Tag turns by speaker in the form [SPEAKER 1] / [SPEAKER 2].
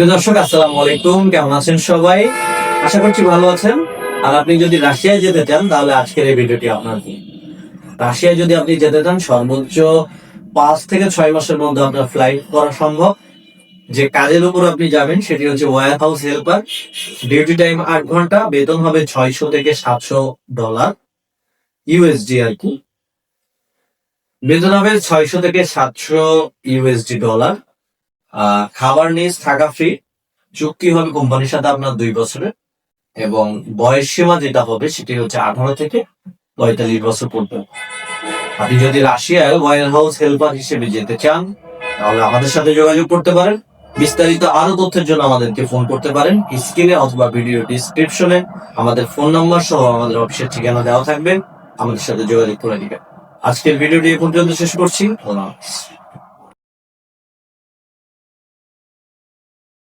[SPEAKER 1] দর্শক, আসসালামু আলাইকুম। কেমন আছেন সবাই? আশা করছি ভালো আছেন। আর আপনি যদি রাশিয়ায় যেতে চান, তাহলে আজকের এই ভিডিওটি আপনার জন্য। রাশিয়ায় যদি আপনি যেতে চান, সর্বোচ্চ পাঁচ থেকে ছয় মাসের মধ্যে আপনার ফ্লাইট করা সম্ভব। যে কাজের উপর আপনি যাবেন, সেটি হচ্ছে warehouse helper duty time আট ঘণ্টা, বেতন হবে ছয়শো থেকে সাতশো ডলার ইউএসডি আর কি। বেতন হবে ছয়শো থেকে সাতশো ইউএসডি ডলার খাবার নিজ থাকা ফ্রি চুক্তি হবে কোম্পানির সাথে আপনার দুই বছরের, এবং বয়স সীমা যেটা হবে সেটি হচ্ছে আঠারো থেকে পঁয়তাল্লিশ বছর পর্যন্ত। আপনি যদি রাশিয়ায় ওয়ার হাউস হেল্পার হিসেবে যেতে চান, তাহলে আমাদের সাথে যোগাযোগ করতে পারেন। বিস্তারিত আরও তথ্যের জন্য আমাদেরকে ফোন করতে পারেন স্ক্রিনে অথবা ভিডিও ডিসক্রিপশনে আমাদের ফোন নম্বর সহ আমাদের অফিসের ঠিকানা দেওয়া থাকবে। আমাদের সাথে যোগাযোগ করে দিবেন আজকের ভিডিওটি এ পর্যন্ত শেষ করছি।